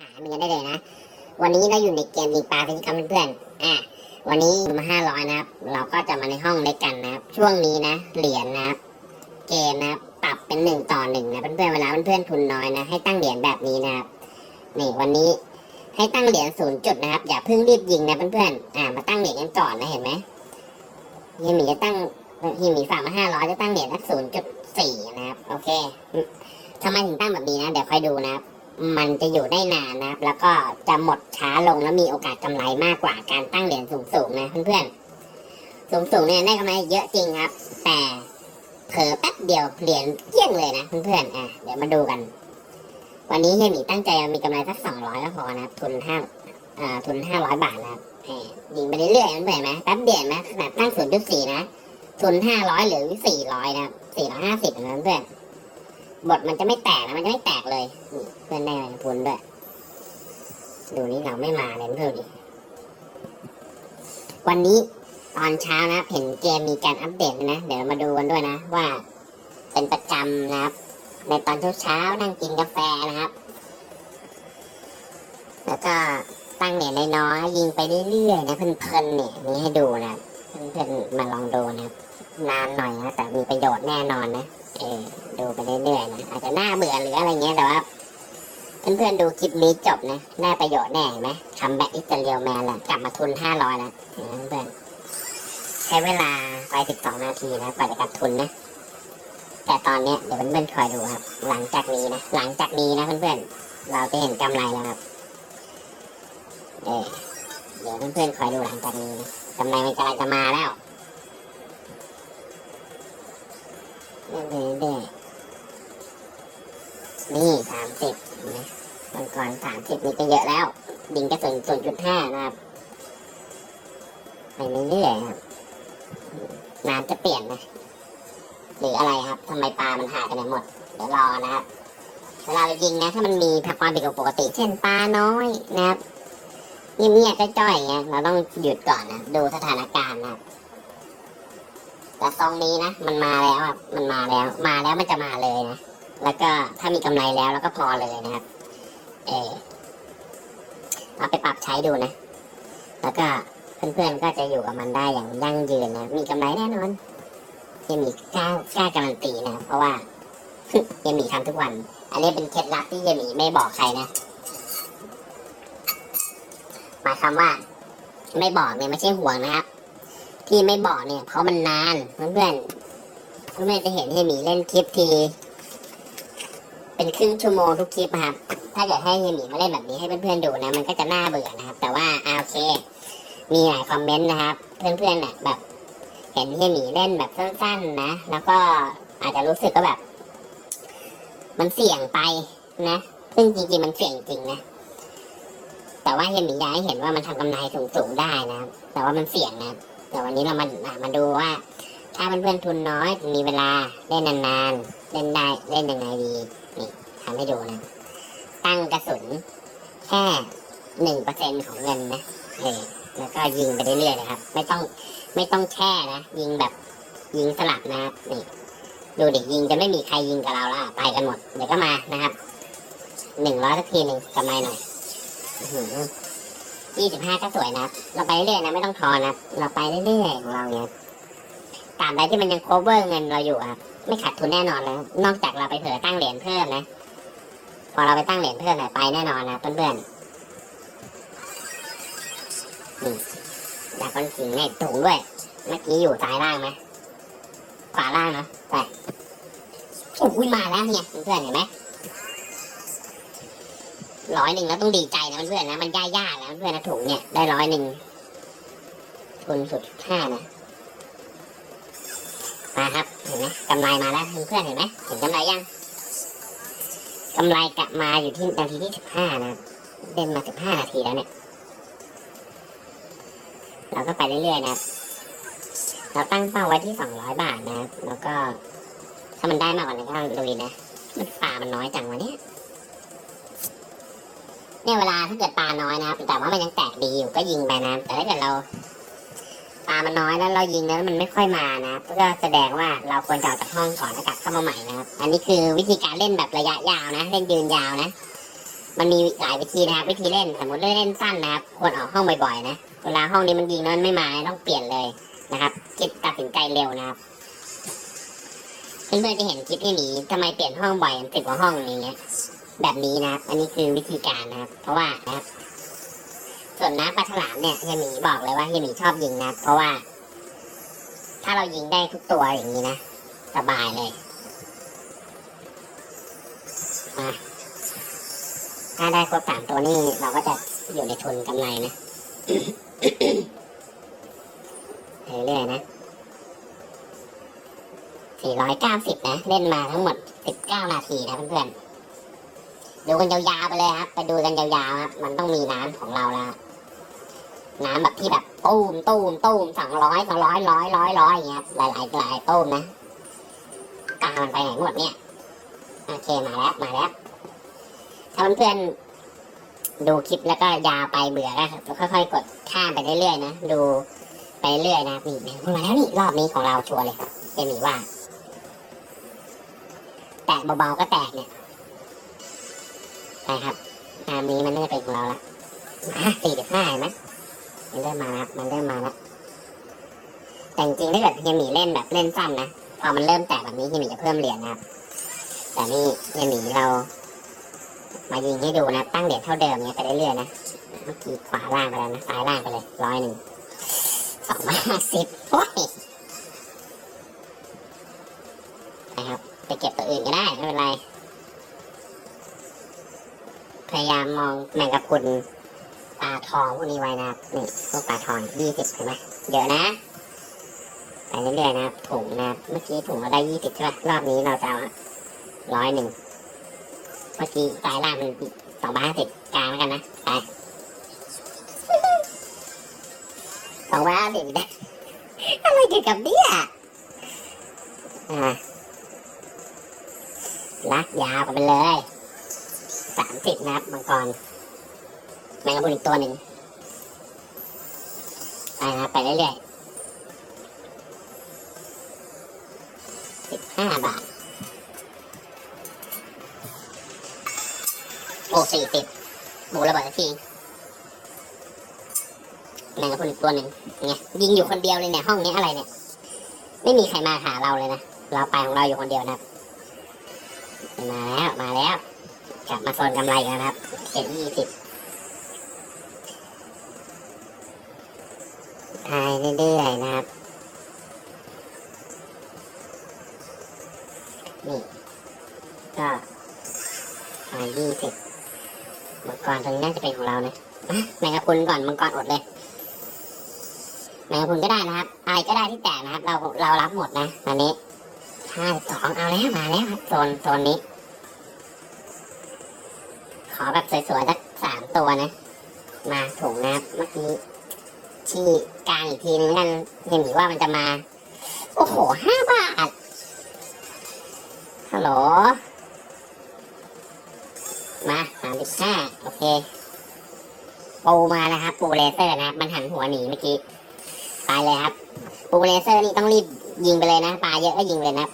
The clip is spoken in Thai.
หามีกันได้เลยนะ วันนี้เราอยู่ในเกมยิงปลาเป็นครับเพื่อนอะวันนี้มาห้าร้อยนะครับ เราก็จะมาในห้องเล็กกันนะครับ ช่วงนี้นะ เหรียญนะครับ เกณฑ์นะครับ ปรับเป็นหนึ่งต่อหนึ่งนะ เพื่อนๆ เวลาเพื่อนๆ ทุนน้อยนะ ให้ตั้งเหรียญแบบนี้นะครับ นี่วันนี้ให้ตั้งเหรียญศูนย์จุดนะครับ อย่าเพิ่งรีบยิงนะเพื่อนๆ อ่า มาตั้งเหรียญกันก่อนนะเห็นไหมเฮียหมีจะตั้งเฮียหมีฝากมาห้าร้อยจะตั้งเหรียญสักศูนย์จุดสี่นะครับ โอเคทำไมถึงตั้งแบบนี้นะ เดี๋ยวค่อยดูนะครับ มันจะอยู่ได้นานนะครับ แล้วก็จะหมดช้าลงแล้วมีโอกาสกำไรมากกว่าการตั้งเหรียญสูงๆนะเพื่อนๆสูงๆเนี่ยได้กำไรเยอะจริงครับ แต่เผลอแป๊บเดียวเหรียญเกลี้ยงเลยนะเพื่อนๆอะเดี๋ยวมาดูกัน วันนี้เฮียหมีตั้งใจมีกำไรสักสองร้อยก็พอนะทุนห้าอ่าทุนห้าร้อยบาทนะครับยิงไปเรื่อยๆมันเห็นไหมแป๊บเดียวนไหมขนาดตั้งศูนย์จุดสี่นะทุนห้าร้อยหรือสี่ร้อยนะสี่ร้อยห้าสิบนะเพื่อน บทมันจะไม่แตกนะมันจะไม่แตกเลยเพื่อนได้ทุนด้วย ดูนี่เราไม่มาเลยเพื่อนดิวันนี้ตอนเช้านะเห็นเกมมีการอัปเดตนะ เดี๋ยวมาดูกันด้วยนะ ว่าเป็นประจำนะครับ ในตอนเช้าๆนั่งกินกาแฟนะครับ แล้วก็ตั้งเหรียญน้อยยิงไปเรื่อยๆนะเพลินๆเนี่ยนี่ให้ดูนะเพื่อนๆมาลองดูนะครับนานหน่อยนะแต่มีประโยชน์แน่นอนนะ เออดูไปเรื่อยๆนะอาจจะน่าเบื่อหรืออะไรเงี้ยแต่ว่าเพื่อนๆดูคลิปนี้จบนะน่าประโยชน์แน่เห็นไหมทำแบบอิตาเลียแมนแหละกลับมาทุนห้าร้อยแล้วเพื่อนใช้เวลาไปสิบสองนาทีนะกว่าจะกลับทุนนะแต่ตอนนี้เดี๋ยวเพื่อนๆคอยดูครับ หลังจากนี้นะหลังจากนี้นะเพื่อนๆเราจะเห็นกำไรแล้วครับเออเดี๋ยวเพื่อนๆคอยดูหลังจากนี้นะกำไรมันกำลังจะมาแล้ว เรื่อยนี่สามสิบนะตอนก่อนสามสิบนี่ก็เยอะแล้วดิงกระสุนศูนย์จุดห้านะครับไปเรื่อยๆครับน้ำจะเปลี่ยนนะหรืออะไรครับทำไมปลามันหายไปไหนหมด เดี๋ยวรอนะครับเวลาเรายิงนะ ถ้ามันมีความผิดปกติ เช่นปลาน้อยนะครับเงียบๆจ้อยๆอย่างเงี้ยเราต้องหยุดก่อนนะ ดูสถานการณ์นะครับ แต่ทรงนี้นะ มันมาแล้วครับมันมาแล้ว มาแล้วมันจะมาเลยนะ แล้วก็ถ้ามีกำไรแล้วแล้วก็พอเลยนะครับ เออเอาไปปรับใช้ดูนะ แล้วก็เพื่อนๆก็จะอยู่กับมันได้อย่างยั่งยืนนะ มีกำไรแน่นอนเฮียมีกล้ากล้าการันตีนะ เพราะว่าเฮียมีทำทุกวัน อันนี้เป็นเคล็ดลับที่เฮียมีไม่บอกใครนะหมายความว่า ไม่บอกเนี่ยไม่ใช่ห่วงนะครับ ที่ไม่บอกเนี่ยเพราะมันนานเพื่อนเพื่อนเพื่อนจะเห็นเฮียหมีเล่นคลิปทีเป็นครึ่งชั่วโมงทุกคลิปอะครับ ถ้าเกิดให้เฮียหมีมาเล่นแบบนี้ให้เพื่อนๆดูนะ มันก็จะน่าเบื่อนะครับ แต่ว่าโอเค มีหลายคอมเมนต์นะครับ เพื่อนๆน่ะแบบ เห็นเฮียหมีเล่นแบบสั้นๆนะ แล้วก็อาจจะรู้สึกว่าแบบ มันเสี่ยงไปนะซึ่งจริงๆมันเสี่ยงจริงนะแต่ว่าเฮียหมีอยากให้เห็นว่ามันทำกำไรสูงๆได้นะ แต่ว่ามันเสี่ยงนะ แต่วันนี้เรามามาดูว่า ถ้าเพื่อนๆทุนน้อยมีเวลาเล่นนานๆ เล่นได้เล่นยังไงดีนี่ทำให้ดูนะ ตั้งกระสุน แค่หนึ่งเปอร์เซ็นของเงินนะเออแล้วก็ยิงไปเรื่อยๆนะครับ ไม่ต้องไม่ต้องแช่นะ ยิงแบบยิงสลับนะครับนี่ดูดิยิงจะไม่มีใครยิงกับเราแล้วไปกันหมด เดี๋ยวก็มานะครับหนึ่งร้อยสักทีหนึ่งกำไรหน่อย ยี่สิบห้าก็สวยนะ เราไปเรื่อยนะไม่ต้องทอนะ เราไปเรื่อยๆของเราเนี่ยตาบใดที่มันยัง cover เงินเราอยู่อะครับ ไม่ขาดทุนแน่นอนนะ นอกจากเราไปเผื่อตั้งเหรียญเพิ่มนะ พอเราไปตั้งเหรียญเพิ่มเนี่ยไปแน่นอนนะเพื่อนๆนี่อยากคนขิงในถุงด้วย เมื่อกี้อยู่ซ้ายล่างไหมขวาล่างนะแต่โอ้ยมาแล้วเนี่ยเพื่อนๆเห็นไหม ร้อยหนึ่งแล้วต้องดีใจนะเพื่อนนะมันย่าๆแล้วเพื่อนนะถุงเนี่ยได้ร้อยหนึ่งทุนสุดห้านะมาครับเห็นไหมกำไรมาแล้วเพื่อนเห็นไหมเห็นกำไรยังกำไรกลับมาอยู่ที่นาทีที่สิบห้านะเด่นมาสิบห้านาทีแล้วเนี่ยเราก็ไปเรื่อยๆนะเราตั้งเป้าไว้ที่สองร้อยบาทนะครับแล้วก็ถ้ามันได้มากกว่านั้นก็ลุยนะมันปลามันน้อยจังวะเนี่ย เนี่ยเวลาถ้าเกิดปลาน้อยนะครับแต่ว่ามันยังแตกดีอยู่ก็ยิงไปนะแต่ถ้าเกิดเราปลามันน้อยแล้วเรายิงแล้วมันไม่ค่อยมานะก็แสดงว่าเราควรจะออกจากห้องก่อนแล้วกลับเข้ามาใหม่นะครับ อันนี้คือวิธีการเล่นแบบระยะยาวนะ เล่นยืนยาวนะ มันมีหลายวิธีนะครับ วิธีเล่นสมมติเล่นเล่นสั้นนะครับควรออกห้องบ่อยๆนะเวลาห้องนี้มันยิงแล้วมันไม่มาต้องเปลี่ยนเลยนะครับคิดตัดสินใจเร็วนะครับเพื่อนๆจะเห็นคลิปที่หนีทำไมเปลี่ยนห้องบ่อยสิบกว่าห้องอย่างเงี้ย แบบนี้นะครับ อันนี้คือวิธีการนะครับ เพราะว่านะครับส่วนน้ำปลาฉลามเนี่ยเฮียหมีบอกเลยว่าเฮียหมีชอบยิงนะ เพราะว่า ถ้าเรายิงได้ทุกตัวอย่างนี้นะสบายเลยมาถ้าได้ครบสามตัวนี่เราก็จะอยู่ในทุนกำไรนะเรื่อยๆนะสี่ร้อยเก้าสิบนะ เล่นมาทั้งหมดสิบเก้านาทีนะเพื่อนๆ ดูกันยาวๆไปเลยครับ ไปดูกันยาวๆครับ มันต้องมีน้ำของเราแล้วน้ำแบบที่แบบตูมตูมตูมสองร้อยสองร้อยร้อยร้อยร้อยอย่างเงี้ยหลายหลายหลายตูมนะกามันไปไหนหมดเนี่ยโอเคมาแล้วมาแล้วถ้าเพื่อนๆดูคลิปแล้วก็ยาวไปเบื่อก็ค่อยๆกดข้ามไปเรื่อยๆนะดูไปเรื่อยนะนี่มาแล้วนี่รอบนี้ของเราชัวร์เลยครับเจมี่ว่า แตะเบาๆก็แตกเนี่ย ไปครับงานนี้มันน่าจะเป็นของเราละมาสี่สิบห้าเห็นไหมมันเริ่มมาแล้วมันเริ่มมาแล้วแต่จริงๆถ้าเกิดเฮียหมีเล่นแบบเล่นสั้นนะพอมันเริ่มแตกแบบนี้เฮียหมีจะเพิ่มเหรียญนะครับแต่นี่เฮียหมีเรา มายิงให้ดูนะ ตั้งเหรียญเท่าเดิมเนี้ยไปเรื่อยๆนะเมื่อกี้ขวาล่างไปแล้วนะซ้ายล่างไปเลยร้อยหนึ่งสองร้อยห้าสิบโอ้ยนะครับ ไปเก็บตัวอื่นก็ได้ไม่เป็นไร พยายามมองแมงกะพรุนปลาทองพวกนี้ไว้นะครับนี่พวกปลาทองยี่สิบเห็นไหมเยอะนะไปเรื่อยๆนะครับถุงนะครับเมื่อกี้ถุงเราได้ยี่สิบใช่ไหมรอบนี้เราจะเอาร้อยหนึ่งเมื่อกี้ปลายล่างมันสองบาทห้าสิบกลางแล้วกันนะไปสองบาทห้าสิบนะอะไรเกี่ยวกับเนี่ยอ่าลักยาวกันไปเลย สามสิบนะครับมังกรแมงกะพรุนอีกตัวหนึ่งไปนะไปเรื่อยๆสิบห้าบาทโอ้สี่สิบบูระเบิดทีแมงกะพรุนอีกตัวหนึ่งไงยิงอยู่คนเดียวเลยเนี่ยห้องนี้อะไรเนี่ย ไม่มีใครมาหาเราเลยนะ เราไปของเราอยู่คนเดียวนะครับมาแล้ว มาแล้ว กลับมาโซนกำไรนะครับเจ็ดยี่สิบทายเรื่อยๆนะครับ นี่ ก็ทายยี่สิบมังกรตรงนี้น่าจะเป็นของเรานะอะแมงกะพรุนก่อนมังกรอดเลยแมงกะพรุนก็ได้นะครับอะไรก็ได้ที่แตกนะครับ เราเรารับหมดนะอันนี้ห้าสองเอาแล้วมาแล้วครับโซนโซนนี้ ขอแบบสวยๆสักสามตัวนะ มาถุงนะครับเมื่อกี้ที่กลางอีกทีนึงนั่นเห็นหมีว่ามันจะมา โอ้โหห้าบาทฮัลโหลมาสามสิบห้าโอเคปูมานะครับ ปูเลเซอร์นะครับ มันหันหัวหนีเมื่อกี้ไปเลยครับ ปูเลเซอร์นี่ต้องรีบยิงไปเลยนะปลาเยอะก็ยิงเลยนะ